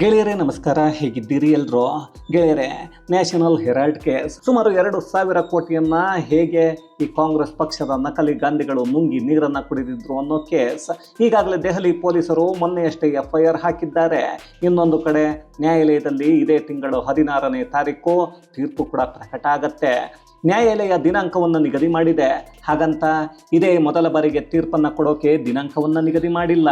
ಗೆಳೆಯರೇ, ನಮಸ್ಕಾರ. ಹೇಗಿದ್ದೀರಿ ಎಲ್ರು? ಗೆಳೆಯರೇ ನ್ಯಾಷನಲ್ ಹೆರಾಲ್ಡ್ ಕೇಸ್ ಸುಮಾರು ಎರಡು ಸಾವಿರ ಕೋಟಿಯನ್ನ ಹೇಗೆ ಈ ಕಾಂಗ್ರೆಸ್ ಪಕ್ಷದ ನಕಲಿ ಗಾಂಧಿಗಳು ನುಂಗಿ ನೀರನ್ನ ಕುಡಿದಿದ್ರು ಅನ್ನೋ ಕೇಸ್. ಈಗಾಗಲೇ ದೆಹಲಿ ಪೊಲೀಸರು ಮೊನ್ನೆಯಷ್ಟೇ ಎಫ್ ಐ ಆರ್ ಹಾಕಿದ್ದಾರೆ. ಇನ್ನೊಂದು ಕಡೆ ನ್ಯಾಯಾಲಯದಲ್ಲಿ ಇದೇ ತಿಂಗಳು ಹದಿನಾರನೇ ತಾರೀಕು ತೀರ್ಪು ಕೂಡ ಪ್ರಕಟ ಆಗತ್ತೆ. ನ್ಯಾಯಾಲಯ ದಿನಾಂಕವನ್ನು ನಿಗದಿ ಮಾಡಿದೆ. ಹಾಗಂತ ಇದೇ ಮೊದಲ ಬಾರಿಗೆ ತೀರ್ಪನ್ನು ಕೊಡೋಕೆ ದಿನಾಂಕವನ್ನು ನಿಗದಿ ಮಾಡಿಲ್ಲ.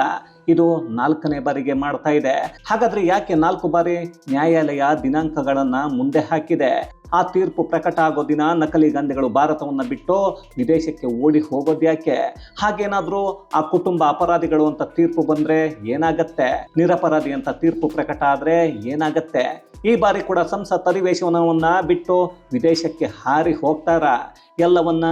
ಇದು ನಾಲ್ಕನೇ ಬಾರಿಗೆ ಮಾಡ್ತಾ ಇದೆ. ಹಾಗಾದ್ರೆ ಯಾಕೆ ನಾಲ್ಕು ಬಾರಿ ನ್ಯಾಯಾಲಯ ದಿನಾಂಕಗಳನ್ನ ಮುಂದೆ ಹಾಕಿದೆ? ಆ ತೀರ್ಪು ಪ್ರಕಟ ಆಗೋ ದಿನ ನಕಲಿ ಗಾಂಧಿಗಳು ಭಾರತವನ್ನು ಬಿಟ್ಟು ವಿದೇಶಕ್ಕೆ ಓಡಿ ಹೋಗೋದು ಯಾಕೆ? ಹಾಗೇನಾದ್ರೂ ಆ ಕುಟುಂಬ ಅಪರಾಧಿಗಳು ಅಂತ ತೀರ್ಪು ಬಂದ್ರೆ ಏನಾಗತ್ತೆ? ನಿರಪರಾಧಿ ಅಂತ ತೀರ್ಪು ಪ್ರಕಟ ಆದ್ರೆ ಏನಾಗತ್ತೆ? ಈ ಬಾರಿ ಕೂಡ ಸಂಸತ್ ಅಧಿವೇಶನವನ್ನ ಬಿಟ್ಟು ವಿದೇಶಕ್ಕೆ ಹಾರಿ ಹೋಗ್ತಾರ? ಎಲ್ಲವನ್ನ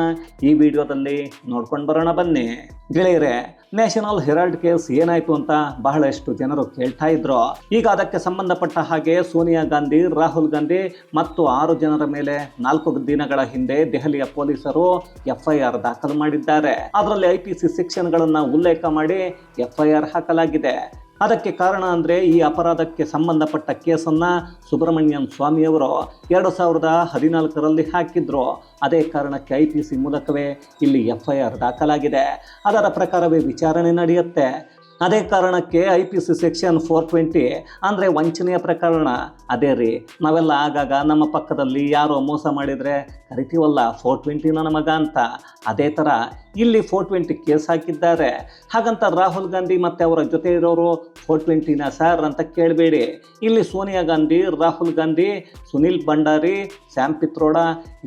ಈ ವಿಡಿಯೋದಲ್ಲಿ ನೋಡ್ಕೊಂಡು ಬರೋಣ ಬನ್ನಿ. ಗೆಳೆಯರೆ ನ್ಯಾಷನಲ್ ಹೆರಾಲ್ಡ್ ಕೇಸ್ ಏನಾಯ್ತು ಅಂತ ಬಹಳಷ್ಟು ಜನರು ಕೇಳ್ತಾ ಇದ್ರು. ಈಗ ಅದಕ್ಕೆ ಸಂಬಂಧಪಟ್ಟ ಹಾಗೆ ಸೋನಿಯಾ ಗಾಂಧಿ, ರಾಹುಲ್ ಗಾಂಧಿ ಮತ್ತು ಆರು ಜನರ ಮೇಲೆ ನಾಲ್ಕು ದಿನಗಳ ಹಿಂದೆ ದೆಹಲಿಯ ಪೊಲೀಸರು ಎಫ್ಐಆರ್ ದಾಖಲು ಮಾಡಿದ್ದಾರೆ. ಅದರಲ್ಲಿ ಐ ಪಿ ಸಿ ಸೆಕ್ಷನ್ಗಳನ್ನು ಉಲ್ಲೇಖ ಮಾಡಿ ಎಫ್ಐಆರ್ ಹಾಕಲಾಗಿದೆ. ಅದಕ್ಕೆ ಕಾರಣ ಅಂದರೆ ಈ ಅಪರಾಧಕ್ಕೆ ಸಂಬಂಧಪಟ್ಟ ಕೇಸನ್ನು ಸುಬ್ರಹ್ಮಣ್ಯಂ ಸ್ವಾಮಿಯವರು ಎರಡು ಸಾವಿರದ ಹದಿನಾಲ್ಕರಲ್ಲಿ ಹಾಕಿದ್ರು. ಅದೇ ಕಾರಣಕ್ಕೆ ಐ ಪಿ ಸಿ ಮೂಲಕವೇ ಇಲ್ಲಿ ಎಫ್ ಐ ಆರ್ ದಾಖಲಾಗಿದೆ. ಅದರ ಪ್ರಕಾರವೇ ವಿಚಾರಣೆ ನಡೆಯುತ್ತೆ. ಅದೇ ಕಾರಣಕ್ಕೆ I P C section four twenty ಅಂದರೆ ವಂಚನೆಯ ಪ್ರಕರಣ. ಅದೇ ರೀ, ನಾವೆಲ್ಲ ಆಗಾಗ ನಮ್ಮ ಪಕ್ಕದಲ್ಲಿ ಯಾರೋ ಮೋಸ ಮಾಡಿದರೆ ಕರಿತೀವಲ್ಲ ಫೋರ್ ಟ್ವೆಂಟಿನ ನಮಗ ಅಂತ. ಅದೇ ಥರ ಇಲ್ಲಿ ಫೋರ್ ಟ್ವೆಂಟಿ ಕೇಸ್ ಹಾಕಿದ್ದಾರೆ. ಹಾಗಂತ ರಾಹುಲ್ ಗಾಂಧಿ ಮತ್ತು ಅವರ ಜೊತೆ ಇರೋರು ಫೋರ್ ಟ್ವೆಂಟಿನ ಸರ್ ಅಂತ ಕೇಳಬೇಡಿ. ಇಲ್ಲಿ ಸೋನಿಯಾ ಗಾಂಧಿ, ರಾಹುಲ್ ಗಾಂಧಿ, ಸುನಿಲ್ ಭಂಡಾರಿ ಸ್ಯಾಮ್ ಪಿತ್ರೋಡ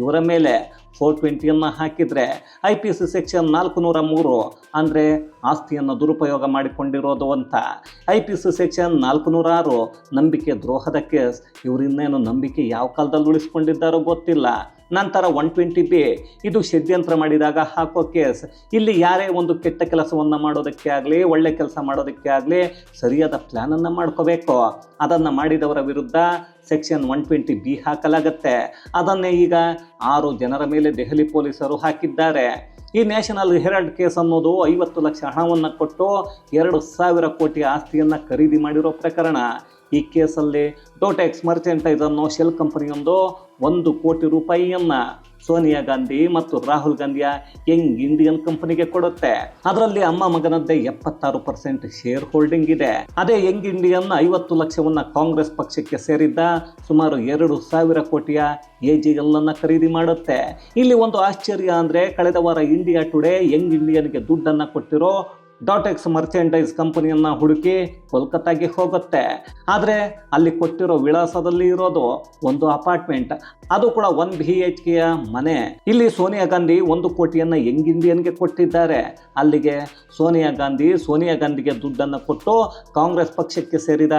ಇವರ ಮೇಲೆ ಫೋರ್ ಟ್ವೆಂಟಿಯನ್ನು ಹಾಕಿದರೆ ಐ ಪಿ ಸಿ ಸೆಕ್ಷನ್ ನಾಲ್ಕು ನೂರ ಮೂರು ಅಂದರೆ ಆಸ್ತಿಯನ್ನು ದುರುಪಯೋಗ ಮಾಡಿಕೊಂಡಿರೋದು ಅಂತ. ಐ ಪಿ ಸಿ ಸೆಕ್ಷನ್ ನಾಲ್ಕು ನೂರ ಆರು ನಂಬಿಕೆ ದ್ರೋಹದ ಕೇಸ್. ಇವರಿನ್ನೇನು ನಂಬಿಕೆ ಯಾವ ಕಾಲದಲ್ಲಿ ಉಳಿಸ್ಕೊಂಡಿದ್ದಾರೋ ಗೊತ್ತಿಲ್ಲ. ನಂತರ ಒನ್ ಟ್ವೆಂಟಿ ಬಿ ಇದು ಷಡ್ಯಂತ್ರ ಮಾಡಿದಾಗ ಹಾಕೋ ಕೇಸ್. ಇಲ್ಲಿ ಯಾರೇ ಒಂದು ಕೆಟ್ಟ ಕೆಲಸವನ್ನು ಮಾಡೋದಕ್ಕೆ ಆಗಲಿ, ಒಳ್ಳೆ ಕೆಲಸ ಮಾಡೋದಕ್ಕೆ ಆಗಲಿ, ಸರಿಯಾದ ಪ್ಲ್ಯಾನನ್ನು ಮಾಡ್ಕೋಬೇಕು. ಅದನ್ನು ಮಾಡಿದವರ ವಿರುದ್ಧ ಸೆಕ್ಷನ್ ಒನ್ ಟ್ವೆಂಟಿ ಬಿ ಹಾಕಲಾಗತ್ತೆ. ಅದನ್ನೇ ಈಗ ಆರು ಜನರ ಮೇಲೆ ದೆಹಲಿ ಪೊಲೀಸರು ಹಾಕಿದ್ದಾರೆ. ಈ ನ್ಯಾಷನಲ್ ಹೆರಾಲ್ಡ್ ಕೇಸ್ ಅನ್ನೋದು ಐವತ್ತು ಲಕ್ಷ ಹಣವನ್ನು ಕೊಟ್ಟು ಎರಡು ಸಾವಿರ ಕೋಟಿ ಆಸ್ತಿಯನ್ನು ಖರೀದಿ ಮಾಡಿರೋ ಪ್ರಕರಣ. ಈ ಕೇಸಲ್ಲಿ ಡೋಟೆಕ್ಸ್ ಮರ್ಚೆಂಟೈಸ್ ಅನ್ನೋ ಶೆಲ್ ಕಂಪನಿಯೊಂದು ಒಂದು ಕೋಟಿ ರೂಪಾಯಿಯನ್ನು ಸೋನಿಯಾ ಗಾಂಧಿ ಮತ್ತು ರಾಹುಲ್ ಗಾಂಧಿಯ ಯಂಗ್ ಇಂಡಿಯನ್ ಕಂಪನಿಗೆ ಕೊಡುತ್ತೆ. ಅದರಲ್ಲಿ ಅಮ್ಮ ಮಗನದ್ದೇ ಎಪ್ಪತ್ತಾರು ಪರ್ಸೆಂಟ್ ಶೇರ್ ಹೋಲ್ಡಿಂಗ್ ಇದೆ. ಅದೇ ಯಂಗ್ ಇಂಡಿಯನ್ ಐವತ್ತು ಲಕ್ಷವನ್ನ ಕಾಂಗ್ರೆಸ್ ಪಕ್ಷಕ್ಕೆ ಸೇರಿದ್ದ ಸುಮಾರು ಎರಡು ಸಾವಿರ ಕೋಟಿಯ ಎ ಜಿ ಖರೀದಿ ಮಾಡುತ್ತೆ. ಇಲ್ಲಿ ಒಂದು ಆಶ್ಚರ್ಯ ಅಂದರೆ, ಕಳೆದ ವಾರ ಇಂಡಿಯಾ ಟುಡೇ ಯಂಗ್ ಇಂಡಿಯನ್ಗೆ ದುಡ್ಡನ್ನು ಕೊಟ್ಟಿರೋ ಡಾಟೆಕ್ಸ್ ಮರ್ಚೆಂಡೈಸ್ ಕಂಪನಿಯನ್ನು ಹುಡುಕಿ ಕೋಲ್ಕತ್ತಾಗೆ ಹೋಗುತ್ತೆ. ಆದರೆ ಅಲ್ಲಿ ಕೊಟ್ಟಿರೋ ವಿಳಾಸದಲ್ಲಿ ಇರೋದು ಒಂದು ಅಪಾರ್ಟ್ಮೆಂಟ್. ಅದು ಕೂಡ ಒನ್ ಬಿ ಎಚ್ ಕೆಯ ಮನೆ. ಇಲ್ಲಿ ಸೋನಿಯಾ ಗಾಂಧಿ ಒಂದು ಕೋಟಿಯನ್ನು ಯಂಗ್ ಇಂಡಿಯನ್ಗೆ ಕೊಟ್ಟಿದ್ದಾರೆ. ಅಲ್ಲಿಗೆ ಸೋನಿಯಾ ಗಾಂಧಿ ಸೋನಿಯಾ ಗಾಂಧಿಗೆ ದುಡ್ಡನ್ನು ಕೊಟ್ಟು ಕಾಂಗ್ರೆಸ್ ಪಕ್ಷಕ್ಕೆ ಸೇರಿದ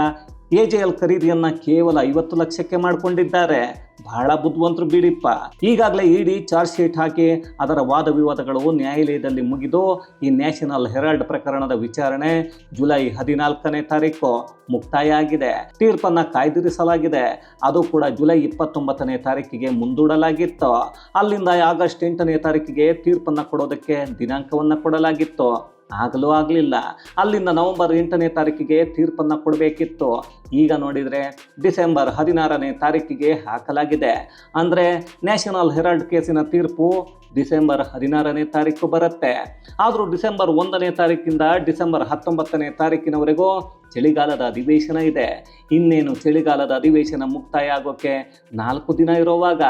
ಎ ಜೆ ಎಲ್ ಖರೀದಿಯನ್ನ ಕೇವಲ ಐವತ್ತು ಲಕ್ಷಕ್ಕೆ ಮಾಡಿಕೊಂಡಿದ್ದಾರೆ. ಬಹಳ ಬುದ್ಧಿವಂತರು ಬಿಡಿಪ್ಪ. ಈಗಾಗಲೇ ಇಡಿ, ಚಾರ್ಜ್ ಶೀಟ್ ಹಾಕಿ ಅದರ ವಾದ ವಿವಾದಗಳು ನ್ಯಾಯಾಲಯದಲ್ಲಿ ಮುಗಿದು, ಈ ನ್ಯಾಷನಲ್ ಹೆರಾಲ್ಡ್ ಪ್ರಕರಣದ ವಿಚಾರಣೆ ಜುಲೈ ಹದಿನಾಲ್ಕನೇ ತಾರೀಕು ಮುಕ್ತಾಯ ಆಗಿದೆ. ತೀರ್ಪನ್ನು ಕಾಯ್ದಿರಿಸಲಾಗಿದೆ. ಅದು ಕೂಡ ಜುಲೈ ಇಪ್ಪತ್ತೊಂಬತ್ತನೇ ತಾರೀಕಿಗೆ ಮುಂದೂಡಲಾಗಿತ್ತು. ಅಲ್ಲಿಂದ ಆಗಸ್ಟ್ ಎಂಟನೇ ತಾರೀಕಿಗೆ ತೀರ್ಪನ್ನು ಕೊಡೋದಕ್ಕೆ ದಿನಾಂಕವನ್ನು ಕೊಡಲಾಗಿತ್ತು. ಆಗಲೂ ಆಗಲಿಲ್ಲ. ಅಲ್ಲಿಂದ ನವೆಂಬರ್ ಎಂಟನೇ ತಾರೀಕಿಗೆ ತೀರ್ಪನ್ನು ಕೊಡಬೇಕಿತ್ತು. ಈಗ ನೋಡಿದರೆ ಡಿಸೆಂಬರ್ ಹದಿನಾರನೇ ತಾರೀಕಿಗೆ ಹಾಕಲಾಗಿದೆ. ಅಂದರೆ ನ್ಯಾಷನಲ್ ಹೆರಾಲ್ಡ್ ಕೇಸಿನ ತೀರ್ಪು ಡಿಸೆಂಬರ್ ಹದಿನಾರನೇ ತಾರೀಕು ಬರುತ್ತೆ. ಆದರೂ ಡಿಸೆಂಬರ್ ಒಂದನೇ ತಾರೀಕಿಂದ ಡಿಸೆಂಬರ್ ಹತ್ತೊಂಬತ್ತನೇ ತಾರೀಕಿನವರೆಗೂ ಚಳಿಗಾಲದ ಅಧಿವೇಶನ ಇದೆ. ಇನ್ನೇನು ಚಳಿಗಾಲದ ಅಧಿವೇಶನ ಮುಕ್ತಾಯ ಆಗೋಕ್ಕೆ ನಾಲ್ಕು ದಿನ ಇರುವಾಗ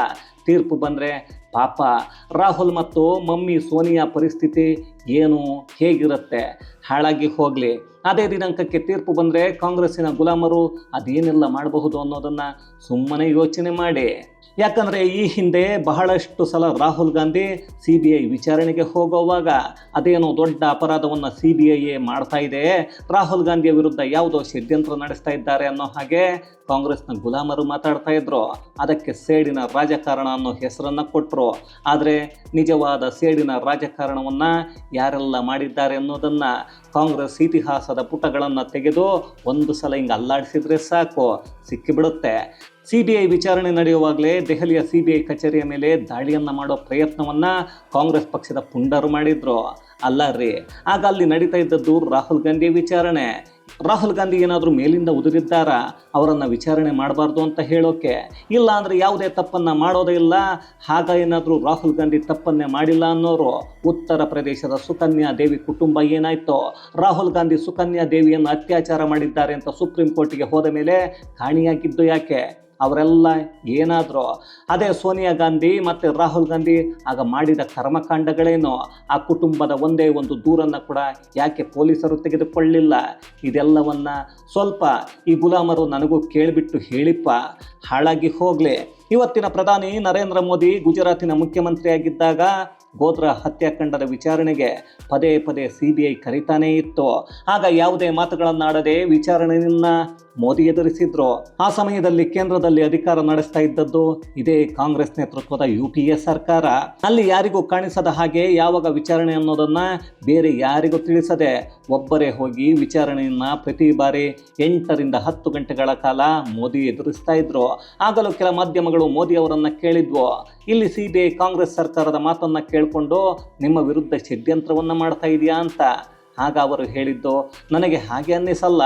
ತೀರ್ಪು ಬಂದರೆ ಪಾಪ ರಾಹುಲ್ ಮತ್ತು ಮಮ್ಮಿ ಸೋನಿಯಾ ಪರಿಸ್ಥಿತಿ ಏನು ಹೇಗಿರುತ್ತೆ? ಹಾಳಾಗಿ ಹೋಗಲಿ. ಅದೇ ದಿನಾಂಕಕ್ಕೆ ತೀರ್ಪು ಬಂದರೆ ಕಾಂಗ್ರೆಸ್ಸಿನ ಗುಲಾಮರು ಅದೇನೆಲ್ಲ ಮಾಡಬಹುದು ಅನ್ನೋದನ್ನು ಸುಮ್ಮನೆ ಯೋಚನೆ ಮಾಡಿ. ಯಾಕಂದರೆ ಈ ಹಿಂದೆ ಬಹಳಷ್ಟು ಸಲ Rahul Gandhi C B I ವಿಚಾರಣೆಗೆ ಹೋಗುವಾಗ ಅದೇನೋ ದೊಡ್ಡ ಅಪರಾಧವನ್ನು ಸಿ ಬಿ ಐ ಮಾಡ್ತಾ ಇದೆ, ರಾಹುಲ್ ಗಾಂಧಿಯ ವಿರುದ್ಧ ಯಾವುದೋ ಷಡ್ಯಂತ್ರ ನಡೆಸ್ತಾ ಇದ್ದಾರೆ ಅನ್ನೋ ಹಾಗೆ ಕಾಂಗ್ರೆಸ್ನ ಗುಲಾಮರು ಮಾತಾಡ್ತಾ ಇದ್ರು. ಅದಕ್ಕೆ ಸೇಡಿನ ರಾಜಕಾರಣ ಅನ್ನೋ ಹೆಸರನ್ನು ಕೊಟ್ಟರು ಆದರೆ ನಿಜವಾದ ಸೇಡಿನ ರಾಜಕಾರಣವನ್ನು ಯಾರೆಲ್ಲ ಮಾಡಿದ್ದಾರೆ ಅನ್ನೋದನ್ನು ಕಾಂಗ್ರೆಸ್ ಇತಿಹಾಸದ ಪುಟಗಳನ್ನು ತೆಗೆದು ಒಂದು ಸಲ ಹಿಂಗೆ ಅಲ್ಲಾಡಿಸಿದ್ರೆ ಸಾಕು, ಸಿಕ್ಕಿಬಿಡುತ್ತೆ. ಸಿ ಬಿ ಐ ವಿಚಾರಣೆ ನಡೆಯುವಾಗಲೇ ದೆಹಲಿಯ ಸಿ ಬಿ ಐ ಕಚೇರಿಯ ಮೇಲೆ ದಾಳಿಯನ್ನು ಮಾಡೋ ಪ್ರಯತ್ನವನ್ನು ಕಾಂಗ್ರೆಸ್ ಪಕ್ಷದ ಪುಂಡರು ಮಾಡಿದ್ರು. ಅಲ್ಲ ರೀ, ಆಗ ಅಲ್ಲಿ ನಡೀತಾ ಇದ್ದದ್ದು ರಾಹುಲ್ ಗಾಂಧಿ ವಿಚಾರಣೆ. ರಾಹುಲ್ ಗಾಂಧಿ ಏನಾದರೂ ಮೇಲಿಂದ ಉದುರಿದ್ದಾರಾ? ಅವರನ್ನು ವಿಚಾರಣೆ ಮಾಡಬಾರ್ದು ಅಂತ ಹೇಳೋಕೆ? ಇಲ್ಲ ಅಂದರೆ ಯಾವುದೇ ತಪ್ಪನ್ನು ಮಾಡೋದೇ ಇಲ್ಲ. ಆಗ ಏನಾದರೂ ರಾಹುಲ್ ಗಾಂಧಿ ತಪ್ಪನ್ನೇ ಮಾಡಿಲ್ಲ ಅನ್ನೋರು? ಉತ್ತರ ಪ್ರದೇಶದ ಸುಕನ್ಯಾ ದೇವಿ ಕುಟುಂಬ ಏನಾಯಿತೋ? ರಾಹುಲ್ ಗಾಂಧಿ ಸುಕನ್ಯಾ ದೇವಿಯನ್ನು ಅತ್ಯಾಚಾರ ಮಾಡಿದ್ದಾರೆ ಅಂತ ಸುಪ್ರೀಂ ಕೋರ್ಟಿಗೆ ಹೋದ ಮೇಲೆ ಕಾಣಿಯಾಗಿದ್ದು ಯಾಕೆ? ಅವರೆಲ್ಲ ಏನಾದರೂ. ಅದೇ ಸೋನಿಯಾ ಗಾಂಧಿ ಮತ್ತು ರಾಹುಲ್ ಗಾಂಧಿ ಆಗ ಮಾಡಿದ ಕರ್ಮಕಾಂಡಗಳೇನೋ, ಆ ಕುಟುಂಬದ ಒಂದೇ ಒಂದು ದೂರನ್ನು ಕೂಡ ಯಾಕೆ ಪೊಲೀಸರು ತೆಗೆದುಕೊಳ್ಳಿಲ್ಲ? ಇದೆಲ್ಲವನ್ನು ಸ್ವಲ್ಪ ಈ ಗುಲಾಮರು ನನಗೂ ಕೇಳಿಬಿಟ್ಟು ಹೇಳಿಪ್ಪ. ಹಾಳಾಗಿ ಹೋಗಲಿ. ಇವತ್ತಿನ ಪ್ರಧಾನಿ ನರೇಂದ್ರ ಮೋದಿ ಗುಜರಾತಿನ ಮುಖ್ಯಮಂತ್ರಿಯಾಗಿದ್ದಾಗ ಗೋತ್ರ ಹತ್ಯಾಕಾಂಡದ ವಿಚಾರಣೆಗೆ ಪದೇ ಪದೇ ಸಿ ಬಿ ಐ ಕರೀತಾನೇ ಇತ್ತು. ಆಗ ಯಾವುದೇ ಮಾತುಗಳನ್ನಾಡದೆ ವಿಚಾರಣೆಯನ್ನ ಮೋದಿ ಎದುರಿಸಿದ್ರು. ಆ ಸಮಯದಲ್ಲಿ ಕೇಂದ್ರದಲ್ಲಿ ಅಧಿಕಾರ ನಡೆಸ್ತಾ ಇದ್ದದ್ದು ಇದೇ ಕಾಂಗ್ರೆಸ್ ನೇತೃತ್ವದ ಯು ಸರ್ಕಾರ. ಅಲ್ಲಿ ಯಾರಿಗೂ ಕಾಣಿಸದ ಹಾಗೆ ಯಾವಾಗ ವಿಚಾರಣೆ ಅನ್ನೋದನ್ನ ಬೇರೆ ಯಾರಿಗೂ ತಿಳಿಸದೆ ಒಬ್ಬರೇ ಹೋಗಿ ವಿಚಾರಣೆಯನ್ನ ಪ್ರತಿ ಬಾರಿ ಎಂಟರಿಂದ ಹತ್ತು ಗಂಟೆಗಳ ಕಾಲ ಮೋದಿ ಎದುರಿಸ್ತಾ ಇದ್ರು. ಆಗಲೂ ಕೆಲ ಮಾಧ್ಯಮಗಳು ಮೋದಿ ಅವರನ್ನ ಕೇಳಿದ್ವು? ಇಲ್ಲಿ ಸಿ ಬಿ ಐ ಕಾಂಗ್ರೆಸ್ ಸರ್ಕಾರದ ಮಾತನ್ನ ಕೇಳಿಕೊಂಡು ನಿಮ್ಮ ವಿರುದ್ಧ ಷಡ್ಯಂತ್ರವನ್ನ ಮಾಡ್ತಾ ಇದೆಯಾ ಅಂತ. ಆಗ ಅವರು ಹೇಳಿದ್ದು, ನನಗೆ ಹಾಗೆ ಅನ್ನಿಸಲ್ಲ.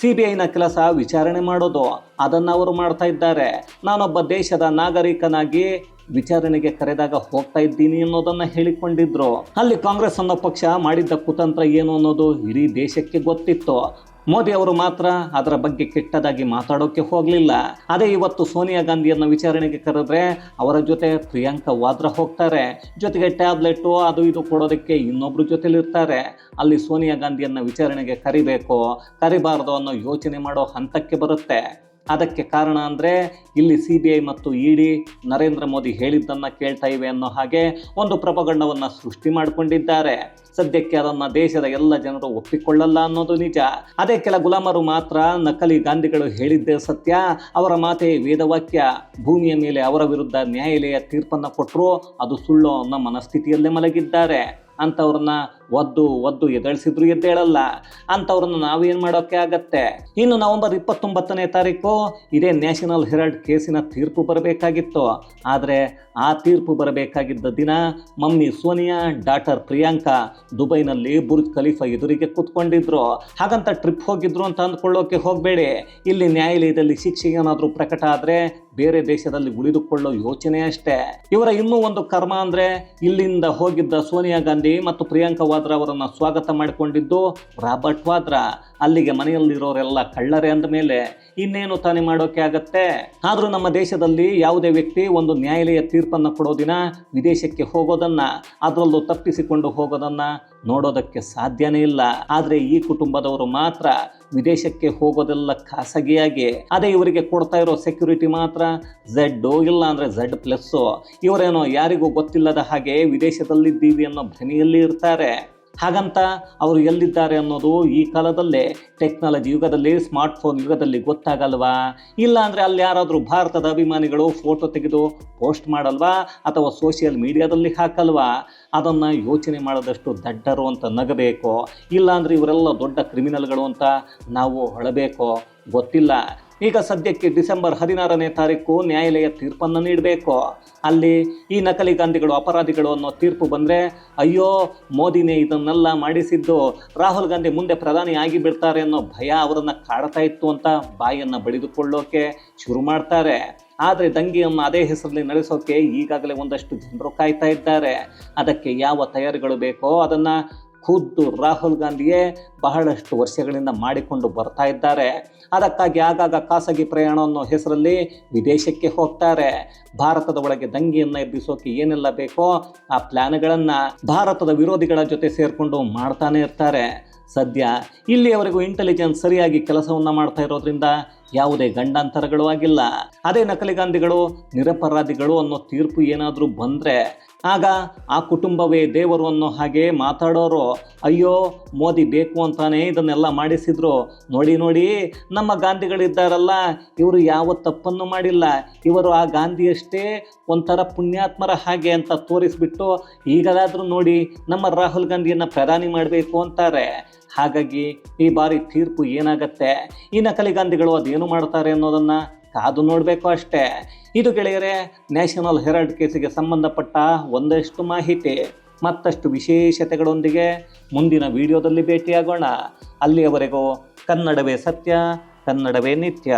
ಸಿ ಬಿ ಐನ ಕೆಲಸ ವಿಚಾರಣೆ ಮಾಡೋದು, ಅದನ್ನು ಅವರು ಮಾಡ್ತಾ ಇದ್ದಾರೆ. ನಾನೊಬ್ಬ ದೇಶದ ನಾಗರಿಕನಾಗಿ ವಿಚಾರಣೆಗೆ ಕರೆದಾಗ ಹೋಗ್ತಾ ಇದ್ದೀನಿ ಅನ್ನೋದನ್ನ ಹೇಳಿಕೊಂಡಿದ್ರು. ಅಲ್ಲಿ ಕಾಂಗ್ರೆಸ್ ಅನ್ನೋ ಪಕ್ಷ ಮಾಡಿದ್ದ ಕುತಂತ್ರ ಏನು ಅನ್ನೋದು ಇಡೀ ದೇಶಕ್ಕೆ ಗೊತ್ತಿತ್ತು. ಮೋದಿ ಅವರು ಮಾತ್ರ ಅದರ ಬಗ್ಗೆ ಕೆಟ್ಟದಾಗಿ ಮಾತಾಡೋಕೆ ಹೋಗಲಿಲ್ಲ. ಅದೇ ಇವತ್ತು ಸೋನಿಯಾ ಗಾಂಧಿಯನ್ನು ವಿಚಾರಣೆಗೆ ಕರೆದ್ರೆ ಅವರ ಜೊತೆ ಪ್ರಿಯಾಂಕಾ ವಾದ್ರಾ ಹೋಗ್ತಾರೆ. ಜೊತೆಗೆ ಟ್ಯಾಬ್ಲೆಟು ಅದು ಇದು ಕೊಡೋದಕ್ಕೆ ಇನ್ನೊಬ್ರು ಜೊತೆಲಿರ್ತಾರೆ. ಅಲ್ಲಿ ಸೋನಿಯಾ ಗಾಂಧಿಯನ್ನು ವಿಚಾರಣೆಗೆ ಕರಿಬೇಕು. ಕರಿಬಾರ್ದು ಅನ್ನೋ ಯೋಚನೆ ಮಾಡೋ ಹಂತಕ್ಕೆ ಬರುತ್ತೆ. ಅದಕ್ಕೆ ಕಾರಣ ಅಂದರೆ ಇಲ್ಲಿ ಸಿ ಬಿ ಐ ಮತ್ತು ಇ ಡಿ ನರೇಂದ್ರ ಮೋದಿ ಹೇಳಿದ್ದನ್ನು ಕೇಳ್ತಾ ಇವೆ ಅನ್ನೋ ಹಾಗೆ ಒಂದು ಪ್ರಪಗಂಡವನ್ನು ಸೃಷ್ಟಿ ಮಾಡಿಕೊಂಡಿದ್ದಾರೆ. ಸದ್ಯಕ್ಕೆ ಅದನ್ನು ದೇಶದ ಎಲ್ಲ ಜನರು ಒಪ್ಪಿಕೊಳ್ಳಲ್ಲ ಅನ್ನೋದು ನಿಜ. ಅದೇ ಕೆಲ ಗುಲಾಮರು ಮಾತ್ರ ನಕಲಿ ಗಾಂಧಿಗಳು ಹೇಳಿದ್ದೇ ಸತ್ಯ, ಅವರ ಮಾತೆ ವೇದವಾಕ್ಯ. ಭೂಮಿಯ ಮೇಲೆ ಅವರ ವಿರುದ್ಧ ನ್ಯಾಯಾಲಯ ತೀರ್ಪನ್ನು ಕೊಟ್ಟರು ಅದು ಸುಳ್ಳು ಅನ್ನೋ ಮನಸ್ಥಿತಿಯಲ್ಲೇ ಮಲಗಿದ್ದಾರೆ. ಅಂಥವ್ರನ್ನ ಒದ್ದು ಒದ್ದು ಎದಳಿಸಿದ್ರು ಎದ್ದೇಳಲ್ಲ. ಅಂಥವ್ರನ್ನ ನಾವೇನು ಮಾಡೋಕೆ ಆಗತ್ತೆ? ಇನ್ನು ನವೆಂಬರ್ ಇಪ್ಪತ್ತೊಂಬತ್ತನೇ ತಾರೀಕು ಇದೇ ನ್ಯಾಷನಲ್ ಹೆರಾಲ್ಡ್ ಕೇಸಿನ ತೀರ್ಪು ಬರಬೇಕಾಗಿತ್ತು. ಆದರೆ ಆ ತೀರ್ಪು ಬರಬೇಕಾಗಿದ್ದ ದಿನ ಮಮ್ಮಿ ಸೋನಿಯಾ ಡಾಟರ್ ಪ್ರಿಯಾಂಕಾ ದುಬೈನಲ್ಲಿ ಬುರ್ಜ್ ಖಲೀಫಾ ಎದುರಿಗೆ ಕೂತ್ಕೊಂಡಿದ್ರು. ಹಾಗಂತ ಟ್ರಿಪ್ ಹೋಗಿದ್ರು ಅಂತ ಅಂದ್ಕೊಳ್ಳೋಕೆ ಹೋಗಬೇಡಿ. ಇಲ್ಲಿ ನ್ಯಾಯಾಲಯದಲ್ಲಿ ಶಿಕ್ಷೆ ಏನಾದರೂ ಪ್ರಕಟ ಆದರೆ ಬೇರೆ ದೇಶದಲ್ಲಿ ಉಳಿದುಕೊಳ್ಳೋ ಯೋಚನೆ ಅಷ್ಟೇ. ಇವರ ಇನ್ನೂ ಒಂದು ಕರ್ಮ ಅಂದ್ರೆ ಇಲ್ಲಿಂದ ಹೋಗಿದ್ದ ಸೋನಿಯಾ ಗಾಂಧಿ ಮತ್ತು ಪ್ರಿಯಾಂಕಾ ವಾದ್ರಾ ಅವರನ್ನ ಸ್ವಾಗತ ಮಾಡಿಕೊಂಡಿದ್ದು ರಾಬರ್ಟ್ ವಾದ್ರಾ. ಅಲ್ಲಿಗೆ ಮನೆಯಲ್ಲಿರೋರೆಲ್ಲ ಕಳ್ಳರೆ ಅಂದ ಮೇಲೆ ಇನ್ನೇನು ತಾನೇ ಮಾಡೋಕೆ ಆಗತ್ತೆ? ಆದರೂ ನಮ್ಮ ದೇಶದಲ್ಲಿ ಯಾವುದೇ ವ್ಯಕ್ತಿ ಒಂದು ನ್ಯಾಯಾಲಯ ತೀರ್ಪನ್ನು ಕೊಡೋ ದಿನ ವಿದೇಶಕ್ಕೆ ಹೋಗೋದನ್ನ, ಅದರಲ್ಲೂ ತಪ್ಪಿಸಿಕೊಂಡು ಹೋಗೋದನ್ನ ನೋಡೋದಕ್ಕೆ ಸಾಧ್ಯನೇ ಇಲ್ಲ. ಆದರೆ ಈ ಕುಟುಂಬದವರು ಮಾತ್ರ ವಿದೇಶಕ್ಕೆ ಹೋಗೋದೆಲ್ಲ ಖಾಸಗಿಯಾಗಿ, ಅದೇ ಇವರಿಗೆ ಕೊಡ್ತಾ ಇರೋ ಸೆಕ್ಯೂರಿಟಿ ಮಾತ್ರ ಝೆಡ್ ಇಲ್ಲ ಅಂದರೆ ಝಡ್ ಪ್ಲಸ್ಸು ಇವರೇನೋ ಯಾರಿಗೂ ಗೊತ್ತಿಲ್ಲದ ಹಾಗೆ ವಿದೇಶದಲ್ಲಿದ್ದೀವಿ ಅನ್ನೋ ಭ್ರಮೆಯಲ್ಲಿ ಇರ್ತಾರೆ. ಹಾಗಂತ ಅವರು ಎಲ್ಲಿದ್ದಾರೆ ಅನ್ನೋದು ಈ ಕಾಲದಲ್ಲೇ ಟೆಕ್ನಾಲಜಿ ಯುಗದಲ್ಲಿ, ಸ್ಮಾರ್ಟ್ಫೋನ್ ಯುಗದಲ್ಲಿ ಗೊತ್ತಾಗಲ್ವಾ? ಇಲ್ಲ ಅಂದರೆ ಅಲ್ಲಿ ಯಾರಾದರೂ ಭಾರತದ ಅಭಿಮಾನಿಗಳು ಫೋಟೋ ತೆಗೆದು ಪೋಸ್ಟ್ ಮಾಡಲ್ವಾ? ಅಥವಾ ಸೋಷಿಯಲ್ ಮೀಡಿಯಾದಲ್ಲಿ ಹಾಕಲ್ವಾ? ಅದನ್ನು ಯೋಚನೆ ಮಾಡದಷ್ಟು ದಡ್ಡರು ಅಂತ ನಗಬೇಕು. ಇಲ್ಲಾಂದರೆ ಇವರೆಲ್ಲ ದೊಡ್ಡ ಕ್ರಿಮಿನಲ್ಗಳು ಅಂತ ನಾವು ಹೊಳಬೇಕೋ. ಗೊತ್ತಿಲ್ಲ. ಈಗ ಸದ್ಯಕ್ಕೆ ಡಿಸೆಂಬರ್ ಹದಿನಾರನೇ ತಾರೀಕು ನ್ಯಾಯಾಲಯ ತೀರ್ಪನ್ನು ನೀಡಬೇಕು. ಅಲ್ಲಿ ಈ ನಕಲಿ ಗಾಂಧಿಗಳು, ಅಪರಾಧಿಗಳು ಅನ್ನೋ ತೀರ್ಪು ಬಂದರೆ, ಅಯ್ಯೋ, ಮೋದಿನೇ ಇದನ್ನೆಲ್ಲ ಮಾಡಿಸಿದ್ದು, ರಾಹುಲ್ ಗಾಂಧಿ ಮುಂದೆ ಪ್ರಧಾನಿ ಆಗಿ ಬಿಡ್ತಾರೆ ಅನ್ನೋ ಭಯ ಅವರನ್ನು ಕಾಡ್ತಾ ಇತ್ತು ಅಂತ ಬಾಯನ್ನು ಬಡಿದುಕೊಳ್ಳೋಕೆ ಶುರು ಮಾಡ್ತಾರೆ. ಆದರೆ ದಂಗೆಯನ್ನು ಅದೇ ಹೆಸರಲ್ಲಿ ನಡೆಸೋಕೆ ಈಗಾಗಲೇ ಒಂದಷ್ಟು ಜನರು ಕಾಯ್ತಾ ಇದ್ದಾರೆ. ಅದಕ್ಕೆ ಯಾವ ತಯಾರಿಗಳು ಬೇಕೋ ಅದನ್ನು ಖುದ್ದು ರಾಹುಲ್ ಗಾಂಧಿಯೇ ಬಹಳಷ್ಟು ವರ್ಷಗಳಿಂದ ಮಾಡಿಕೊಂಡು ಬರ್ತಾ ಇದ್ದಾರೆ. ಅದಕ್ಕಾಗಿ ಆಗಾಗ ಖಾಸಗಿ ಪ್ರಯಾಣ ಅನ್ನೋ ಹೆಸರಲ್ಲಿ ವಿದೇಶಕ್ಕೆ ಹೋಗ್ತಾರೆ. ಭಾರತದ ಒಳಗೆ ದಂಗೆಯನ್ನು ಎಬ್ಬಿಸೋಕೆ ಏನೆಲ್ಲ ಬೇಕೋ ಆ ಪ್ಲ್ಯಾನ್ಗಳನ್ನು ಭಾರತದ ವಿರೋಧಿಗಳ ಜೊತೆ ಸೇರಿಕೊಂಡು ಮಾಡ್ತಾನೆ ಇರ್ತಾರೆ. ಸದ್ಯ ಇಲ್ಲಿಯವರೆಗೂ ಇಂಟೆಲಿಜೆನ್ಸ್ ಸರಿಯಾಗಿ ಕೆಲಸವನ್ನು ಮಾಡ್ತಾ ಇರೋದ್ರಿಂದ ಯಾವುದೇ ಗಂಡಾಂತರಗಳು ಆಗಿಲ್ಲ. ಅದೇ ನಕಲಿಗಾಂಧಿಗಳು ನಿರಪರಾಧಿಗಳು ಅನ್ನೋ ತೀರ್ಪು ಏನಾದರೂ ಬಂದರೆ, ಆಗ ಆ ಕುಟುಂಬವೇ ದೇವರು ಅನ್ನೋ ಹಾಗೆ ಮಾತಾಡೋರು, ಅಯ್ಯೋ, ಮೋದಿ ಬೇಕು ಅಂತಾನೆ ಇದನ್ನೆಲ್ಲ ಮಾಡಿಸಿದ್ರು. ನೋಡಿ ನೋಡಿ, ನಮ್ಮ ಗಾಂಧಿಗಳಿದ್ದಾರಲ್ಲ, ಇವರು ಯಾವ ತಪ್ಪನ್ನು ಮಾಡಿಲ್ಲ. ಇವರು ಆ ಗಾಂಧಿಯಷ್ಟೇ ಒಂಥರ ಪುಣ್ಯಾತ್ಮರ ಹಾಗೆ ಅಂತ ತೋರಿಸ್ಬಿಟ್ಟು ಈಗಲಾದರೂ ನೋಡಿ, ನಮ್ಮ ರಾಹುಲ್ ಗಾಂಧಿಯನ್ನು ಪ್ರಧಾನಿ ಮಾಡಬೇಕು ಅಂತಾರೆ. ಹಾಗಾಗಿ ಈ ಬಾರಿ ತೀರ್ಪು ಏನಾಗತ್ತೆ? ಈ ನಕಲಿ ಗಾಂಧಿಗಳು ಅದೇನು ಮಾಡ್ತಾರೆ ಅನ್ನೋದನ್ನು ಕಾದು ನೋಡಬೇಕು ಅಷ್ಟೇ. ಇದು ಗೆಳೆಯರೆ, ನ್ಯಾಷನಲ್ ಹೆರಾಲ್ಡ್ ಕೇಸಿಗೆ ಸಂಬಂಧಪಟ್ಟ ಒಂದಷ್ಟು ಮಾಹಿತಿ. ಮತ್ತಷ್ಟು ವಿಶೇಷತೆಗಳೊಂದಿಗೆ ಮುಂದಿನ ವಿಡಿಯೋದಲ್ಲಿ ಭೇಟಿಯಾಗೋಣ. ಅಲ್ಲಿಯವರೆಗೂ ಕನ್ನಡವೇ ಸತ್ಯ, ಕನ್ನಡವೇ ನಿತ್ಯ.